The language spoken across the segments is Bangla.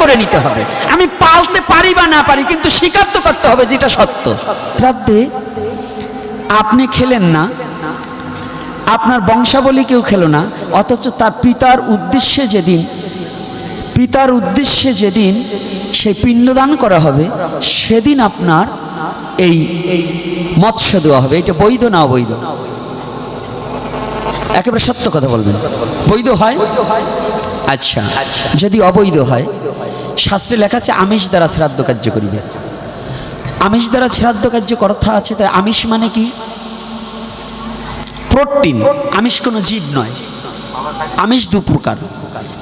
করে নিতে হবে। আমি পালতে পারি বা না পারি, কিন্তু স্বীকার তো করতে হবে যেটা সত্য। শ্রাদ্ধে আপনি খেলেন না। আপনার বংশাবলী কেউ খেলো না, অথচ তার পিতার উদ্দেশ্যে যেদিন, পিতার উদ্দেশ্যে যেদিন সেই পিণ্ডদান করা হবে, সেদিন আপনার এই মৎস্য দেওয়া হবে। এটা বৈধ না অবৈধ? একেবারে সত্য কথা বলবেন। বৈধ হয়? আচ্ছা যদি অবৈধ হয় শাস্ত্রে লেখা আছে, আমিষ দ্বারা শ্রাদ্ধ কার্য করিবে। আমিষ দ্বারা শ্রাদ্ধ কার্য কথা আছে, তাই আমিষ মানে কি? প্রোটিন। আমিষ কোনো জীব নয়। আমিষ দু প্রকার।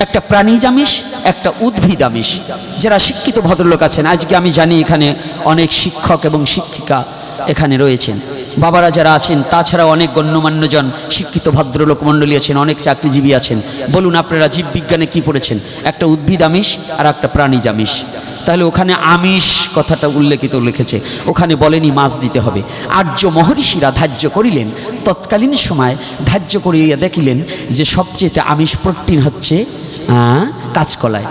একটা প্রাণীজ আমিষ, একটা উদ্ভিদ আমিষ। যারা শিক্ষিত ভদ্রলোক আছেন, আজকে আমি জানি এখানে অনেক শিক্ষক এবং শিক্ষিকা এখানে রয়েছেন। বাবারা যারা আছেন তাছাড়া অনেক গণ্যমান্যজন, শিক্ষিত ভদ্রলোক মণ্ডলী আছেন, অনেক চাকরিজীবী আছেন। বলুন আপনারা জীববিজ্ঞানে কি পড়েছেন? একটা উদ্ভিদ আমিষ আর একটা প্রাণীজ আমিষ। তাহলে ওখানে আমিষ কথাটা উল্লেখিত লিখেছে। ওখানে বলেনি মাছ দিতে হবে। আর্য মহর্ষিরা ধার্য করিলেন। তৎকালীন সময় ধার্য করিয়া দেখিলেন যে সবচেয়ে আমিষ প্রোটিন হচ্ছে কাঁচকলায়।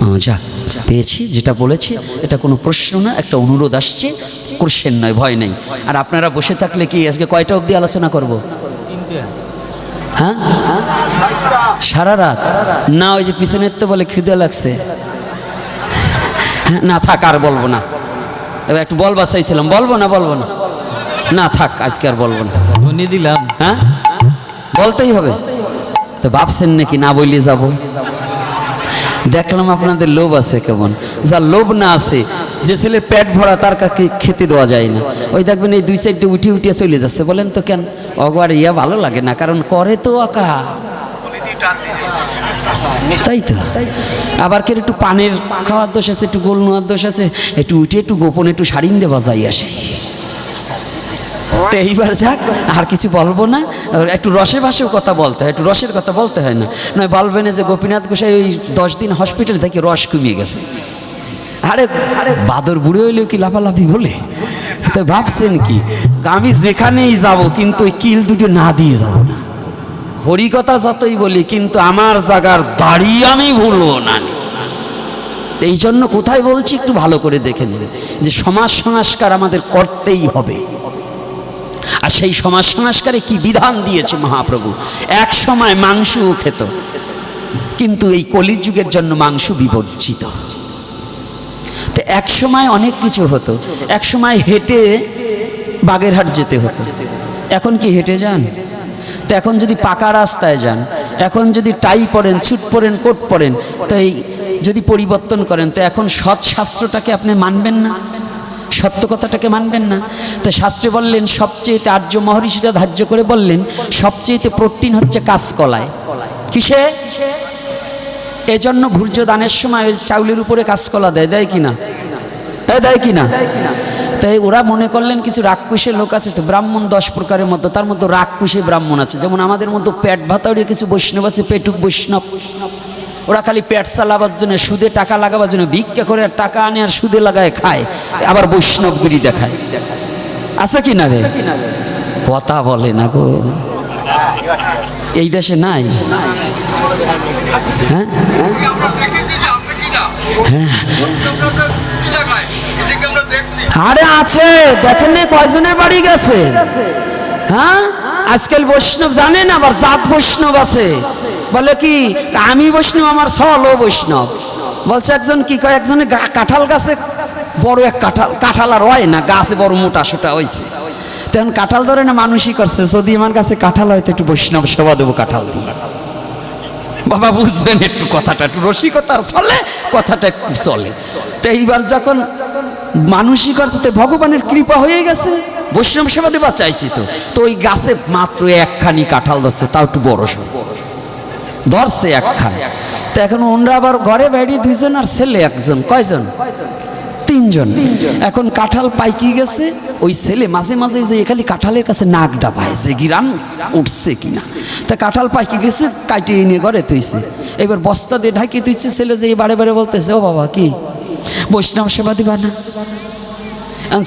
যাক পেয়েছি যেটা বলেছি এটা কোনো প্রশ্ন না একটা অনুরোধ আসছে কোশ্চেন নয় ভয় নেই। আর আপনারা বসে থাকলে কি আজকে কয়টা অবধি আলোচনা করব? হ্যাঁ? সারা রাত? না ওই যে পিছনের তো বলে খিদে লাগছে। হ্যাঁ, না থাক আর বলব না। এবার একটু বলবা চাইছিলাম বলব না বলব না? না থাক আজকে আর বলব না। দিলাম। হ্যাঁ? বলতেই হবে। তো ভাবছেন নাকি না বলিয়ে যাব? দেখলাম আপনাদের লোভ আছে কেমন? যার লোভ না আছে, যে ছেলে পেট ভরা, তার কাকে খেতে দেওয়া যায় না। ওই দেখবেন এই দুই সাইডে উঠে উঠিয়ে চলে যাচ্ছে। বলেন তো কেন? অগবার ইয়া ভালো লাগে না, কারণ করে তো আঁকা তাই তো? আবার কেউ একটু পানের খাওয়ার দোষ আছে, একটু গোল নোয়ার দোষ আছে, একটু উঠে একটু গোপনে একটু সারিন দেওয়া যায় আসে। তো এইবার যাক, আর কিছু বলব না। একটু রসে ভাসেও কথা বলতে হয়, একটু রসের কথা বলতে হয় না। নয়, বলবেন যে গোপীনাথ গোসাই ওই দশ দিন হসপিটাল থেকে রস কমিয়ে গেছে। আরে আরে, বাদর বুড়ো হইলেও কি লাফালাফি বলে? তো ভাবছেন কি, আমি যেখানেই যাব, কিন্তু ওই কিল দুটো না দিয়ে যাব না। হরিকথা যতই বলি, কিন্তু আমার জায়গার দাড়ি আমি ভুলবো না নি। এই জন্য কোথায় বলছি একটু ভালো করে দেখে নেবে যে সমাজ সংস্কার আমাদের করতেই হবে। আর সেই সমাজ সংস্কারে কি বিধান দিয়েছে মহাপ্রভু? এক সময় মাংসও খেত, কিন্তু এই কলিযুগের জন্য মাংস বিবর্জিত। তো এক সময় অনেক কিছু হতো, এক সময় হেঁটে বাগেরহাট যেতে হতো। এখন কি হেঁটে যান? তো এখন যদি পাকা রাস্তায় যান, এখন যদি টাই পরেন, স্যুট পরেন, কোট পরেন, তো এই যদি পরিবর্তন করেন, তো এখন সৎ শাস্ত্রটাকে আপনি মানবেন না? সত্য কথাটাকে মানবেন না। তো শাস্ত্রে বললেন, সবচেয়েতে আর্য মহর্ষিরা ধার্য করে বললেন, সবচেয়েতে প্রোটিন হচ্ছে কাঁচকলায়। কিসে? এজন্য ভূর্য দানের সময় চাউলের উপরে কাঁচকলা দেয় দেয় কিনা দেয় কিনা তাই ওরা মনে করলেন কিছু রাক্ষসের লোক আছে, তো ব্রাহ্মণ দশ প্রকারের মতো তার মধ্যে রাক্ষসী ব্রাহ্মণ আছে। যেমন আমাদের মতো পেট ভাতাড়িয়ে কিছু বৈষ্ণব আছে, পেটুক বৈষ্ণব। ওরা খালি পেট চালাবার জন্য, সুদে টাকা লাগাবার জন্য ভিক্ষা করে টাকা আনে আর সুদে লাগায় খায়, আবার বৈষ্ণবগিরি দেখায়। আছে কি না রে? কথা বলে না গো। এই দেশে নাই? হ্যাঁ? আমরা দেখেছি যে আপনি কি না আমরা কি জায়গায় এটাকে আমরা দেখছি আরে আছে, দেখেন কয়জনের বাড়ি গেছে। হ্যাঁ? আজকাল বৈষ্ণব জানেন আবার জাত বৈষ্ণব আছে। বলে কি, আমি বৈষ্ণব, আমার সল ও বৈষ্ণব। বলছে একজন কি কয়, একজনে কাঁঠাল গাছে বড় এক কাঁঠাল কাঁঠাল আর হয় না, গাছে বড় মোটা সোটা হয়েছে তখন কাঁঠাল ধরে না, মানুষই করছে, যদি আমার কাছে কাঁঠাল হয়, তো একটু বৈষ্ণব সেবা দেবো কাঁঠাল দিয়ে। বাবা বুঝবেন একটু কথাটা, একটু রসিকতার চলে কথাটা একটু চলে। তো এইবার যখন মানুষই করছে, তো ভগবানের কৃপা হয়ে গেছে, বৈষ্ণব সেবা দেবা চাইছি তো। তো ওই গাছে মাত্র একখানি কাঁঠাল ধরছে, তাও একটু বড় সড় ধরছে একখান। তো এখন ওনরা আবার ঘরে বাইরে দুইজন আর ছেলে একজন। কয়জন? তিনজন। এখন কাঁঠাল পাইকি গেছে, ওই ছেলে মাঝে মাঝে যে খালি কাঁঠালের কাছে নাক ডাবায় যে গিরান উঠছে কিনা। তা কাঁঠাল পাইকি গেছে কাটিয়ে নিয়ে ঘরে তুইছে এবার বস্তা দিয়ে ঢাকি তুইছে ছেলে যে বারে বারে বলতেছে, ও বাবা, কি? বৈষ্ণব সেবা দিবা না?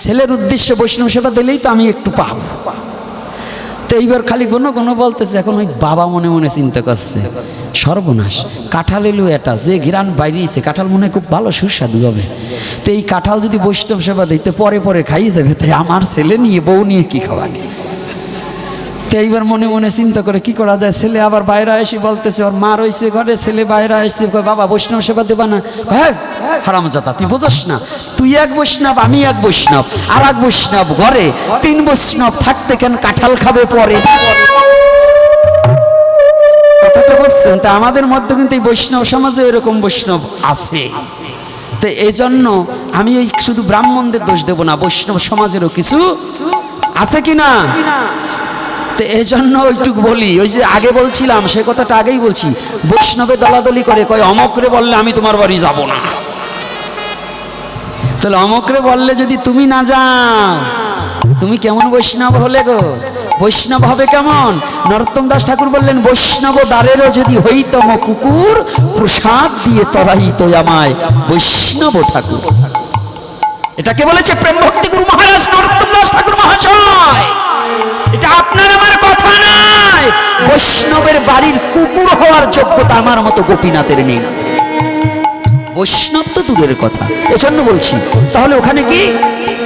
ছেলের উদ্দেশ্যে বৈষ্ণব সেবা দিলেই তো আমি একটু পাব। তো এইবার খালি কোনো কোনো বলতেছে, এখন ওই বাবা মনে মনে চিন্তা করছে। সর্বনাশ, কাঁঠাল এলো এটা, যে ঘিরান বাইরিয়েছে কাঁঠাল মনে খুব ভালো সুস্বাদু হবে। তো এই কাঁঠাল যদি বৈষ্ণব সেবা দিতে পরে পরে খাইয়ে যাবে, তাই আমার ছেলে নিয়ে, বউ নিয়ে কি খাওয়ানি? তো এইবার মনে মনে চিন্তা করে কি করা যায়? ছেলে আবার বাইরে এসে বলতেছে, ওর মা রয়েছে ঘরে, ছেলে বাইরে এসে কয়, বাবা বৈষ্ণব সেবা দেবা না? হ্যাঁ হারাম জাতা তুই বোঝাস না তুই এক বৈষ্ণব, আমি এক বৈষ্ণব আর এক বৈষ্ণব ঘরে, তিন বৈষ্ণব থাকতে কেন কাঁঠাল খাবে পরে? কথাটা বুঝছেন তা আমাদের মধ্যে কিন্তু এই বৈষ্ণব সমাজে এরকম বৈষ্ণব আছে। তো এই জন্য আমি ওই শুধু ব্রাহ্মণদের দোষ দেব না, বৈষ্ণব সমাজেরও কিছু আছে কি না? তো এই জন্য ওইটুকু বলি, ওই যে আগে বলছিলাম, সে কথাটা আগেই বলছি, বৈষ্ণবে দলাদলি করে কয় অমকরে বললে আমি তোমার বাড়ি যাব না। তাহলে অমকরে বললে যদি তুমি না যাও, তুমি কেমন বৈষ্ণব হলে গো? বৈষ্ণব হবে কেমন? নরোত্তম দাস ঠাকুর বললেন, বৈষ্ণব দ্বারেরও যদি হইতম কুকুর, প্রসাদ দিয়ে তরাইত আমায় বৈষ্ণব ঠাকুর। এটাকে বলেছে প্রেম ভক্তি গুরু মহারাজ, নরোত্তম দাস ঠাকুর মহাশয়। এটা আপনার আমার কথা নয়। বৈষ্ণবের বাড়ির কুকুর হওয়ার যোগ্যতা আমার মতো গোপীনাথের নেই। বৈষ্ণব তো দূরের কথা। এজন্য বলছি, তাহলে ওখানে কি?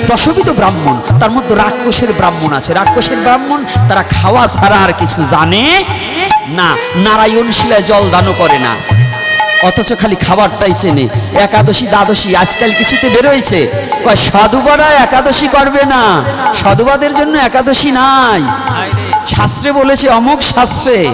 দশবিধ ব্রাহ্মণ। তার মধ্যে রাক্ষসের ব্রাহ্মণ আছে। রাক্ষসের ব্রাহ্মণ, তারা খাওয়া ছাড়া আর কিছু জানে না। নারায়ণ শিলায় জল দানও করে না। অথচ খালি খাবারটাই চেনে। একাদশী, দ্বাদশী, আজকাল কিছুতে বেরোয়েছে কয় সাধুবারা একাদশী করবে না। সাধুবাদের জন্য একাদশী নাই। শাস্ত্রে বলেছে অমুক শাস্ত্রে।